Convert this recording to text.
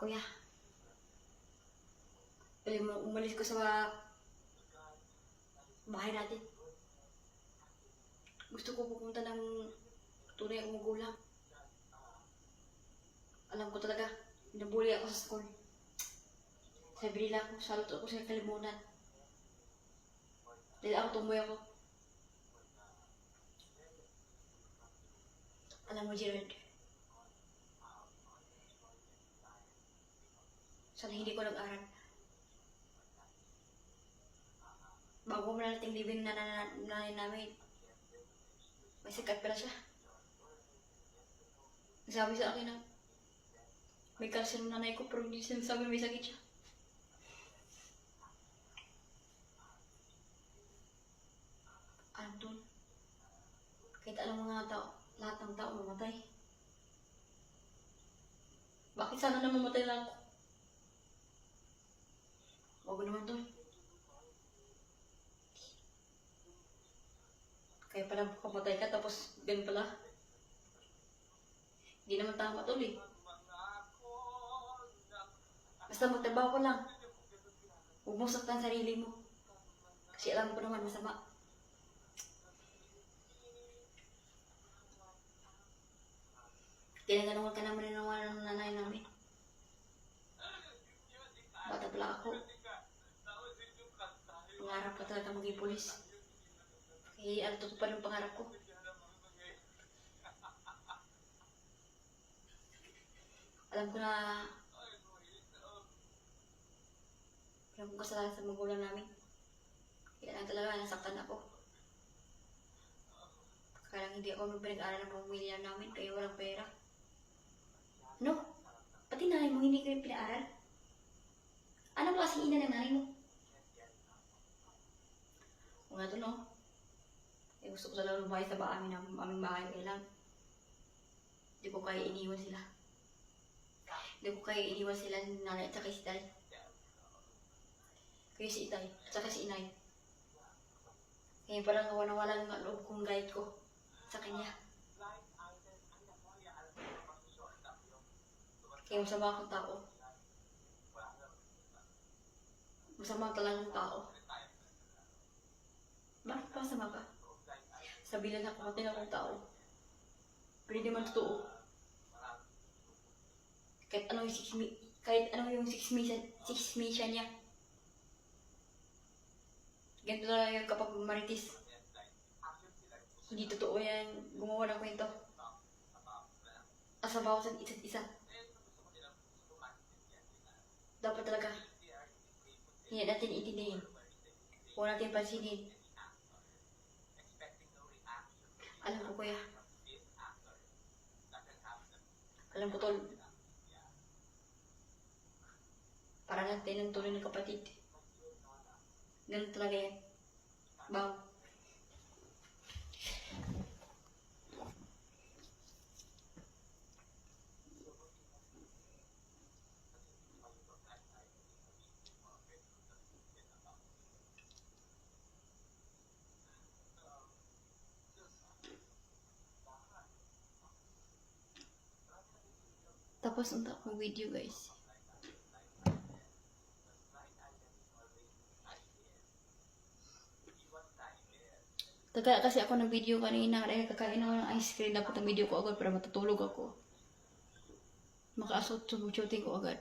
Kuya. Alam mo, umalis ko sa bahay natin. Gusto ko pupunta ng tunay akong magulang. Alam ko talaga, nabuli ako sa school. Sabi nila ako, salot ako sa kalimutan. Dahil ako tumboy ako. Alam mo, Jared, sana hindi ko nag-aral. Bago mo na nating living na nanay namin, may sikat pala siya. Sabi sa akin na may cancer ng nanay ko pero hindi sinasabi may sakit siya. Doon, kahit alam mga tao, lahat ng tao mamatay. Bakit sana na mamatay lang ako? Huwag naman to. Kaya pala kapatay ka tapos ganun pala. Hindi naman tama tol eh. Basta magtrabaho ko lang. Huwag mo saktan sarili mo. Kasi alam ko naman masama. Tinatanungan ka naman ng mga ng nanay namin. Bata pala ako. Pangarap ko talaga maging. Kaya ano to pa ng pangarap ko. Alam ko na alam ko kasalanan sa magulang namin. Kaya lang talaga nasaktan ako. Kaya lang hindi ako pinag-aaral ng pamilya namin kaya walang pera. No? Pati nanay mo hindi kayo pinaaral? Ano ba kasing ina ng nanay mo? O nga to, no? Gusto ko talaga lumahay sa ba amin, ang aming bahay. Kaya lang, hindi ko kaya iniwan sila. Hindi ko kaya iniwan sila ni nanay at saka si tay. Kaya si itay at saka si inay. Kaya parang nawala ng loob kong guide ko sa kanya. Kaya masama akong tao. Masama talagang tao. Bakit pa masama ka? Sabihin na kumatin akong tao. Pero hindi man totoo. Kahit ano yung six mi- kahit ano yung six mission niya. Ganito talaga yun kapag maritis. Hindi totoo yan gumawa ng kwento. Asa bawat isa't isa. Dapat talaga. Hindi natin intindihin. Huwag natin pansinin. Alam ko kuya. Alam ko tol. Para natin ang tuloy ng kapatid. Ganun talaga yan. Bang. Tapos unta akong video guys. Taga kasi ako ng video kanina dahil kakain ako ng ice cream dapat ang video ko agad para matutulog ako. Makaasot sa shooting ko agad.